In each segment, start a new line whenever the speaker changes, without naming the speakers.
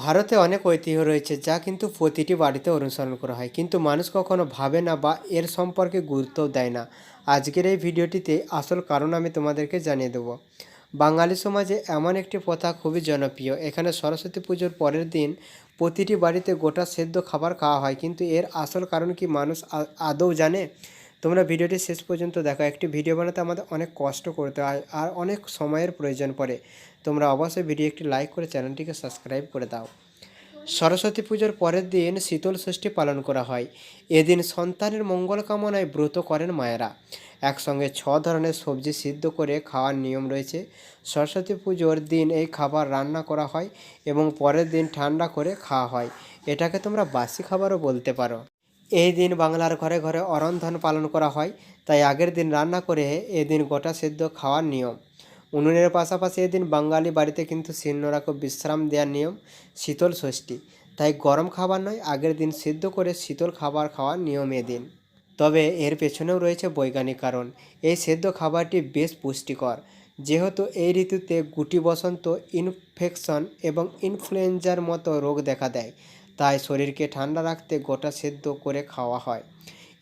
ভারতে অনেক ঐতিহ্য রয়েছে যা কিন্তু প্রতিটি বাড়িতে অনুসরণ করা হয়। কিন্তু মানুষ কখনো ভাবে না বা এর সম্পর্কে গুরুত্বও দেয় না। আজকের এই ভিডিওটিতে আসল কারণ আমি তোমাদেরকে জানিয়ে দেব। বাঙালি সমাজে এমন একটি প্রথা খুবই জনপ্রিয়। এখানে সরস্বতী পুজোর পরের দিন প্রতিটি বাড়িতে গোটা সেদ্ধ খাবার খাওয়া হয়। কিন্তু এর আসল কারণ কি মানুষ আদৌ জানে? তোমরা ভিডিওটি শেষ পর্যন্ত দেখো। একটি ভিডিও বানাতে আমাদের অনেক কষ্ট করতে হয় আর অনেক সময়ের প্রয়োজন পড়ে। তোমরা অবশ্যই ভিডিও একটি লাইক করে চ্যানেলটিকে সাবস্ক্রাইব করে দাও। সরস্বতী পুজোর পরের দিন শীতল ষষ্ঠী পালন করা হয়। এদিন সন্তানের মঙ্গল কামনায় ব্রত করেন মায়েরা। একসঙ্গে ছ ধরনের সবজি সিদ্ধ করে খাওয়ার নিয়ম রয়েছে। সরস্বতী পুজোর দিন এই খাবার রান্না করা হয় এবং পরের দিন ঠান্ডা করে খাওয়া হয়। এটাকে তোমরা বাসি খাবারও বলতে পারো। এই দিন বাংলার ঘরে ঘরে অরন্ধন পালন করা হয়, তাই আগের দিন রান্না করে এদিন গোটা সেদ্ধ খাওয়ার নিয়ম। উনুনের পাশাপাশি এদিন বাঙালি বাড়িতে কিন্তু শীর্ণরাকে বিশ্রাম দেওয়ার নিয়ম, শীতল ষষ্ঠী। তাই গরম খাবার নয়, আগের দিন সিদ্ধ করে শীতল খাবার খাওয়ার নিয়ম এদিন। তবে এর পেছনেও রয়েছে বৈজ্ঞানিক কারণ, এই সেদ্ধ খাবারটি বেশ পুষ্টিকর। যেহেতু এই ঋতুতে গুটি বসন্ত ইনফেকশন এবং ইনফ্লুয়েঞ্জার মতো রোগ দেখা দেয় তাই শরীরকে ঠান্ডা রাখতে গোটা সেদ্ধ করে খাওয়া হয়।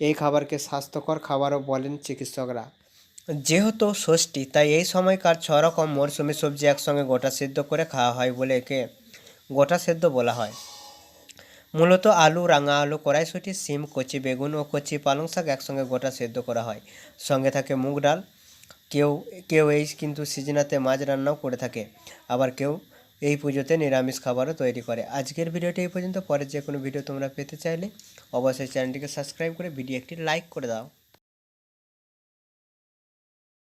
এই খাবারকে স্বাস্থ্যকর খাবারও বলেন চিকিৎসকরা। যেহেতু ষষ্ঠী, তাই এই সময়কার ছ রকম মরশুমি সবজি একসঙ্গে গোটা সেদ্ধ করে খাওয়া হয় বলে একে গোটা সেদ্ধ বলা হয়। মূলত আলু, রাঙা আলু, কড়াইশুঁটি, সিম, কচি বেগুন ও কচি পালং শাক একসঙ্গে গোটা সেদ্ধ করা হয়। সঙ্গে থাকে মুগ ডাল। কেউ কেউ এই কিন্তু সিজনাতে মাছ রান্নাও করে থাকে। আবার কেউ এই পুজোতে নিরামিষ খাবারও তৈরি করে। আজকের ভিডিওটি এই পর্যন্ত। পরে যে কোনো ভিডিও তোমরা পেতে চাইলে অবশ্যই চ্যানেলটিকে সাবস্ক্রাইব করে ভিডিও একটি লাইক করে দাও।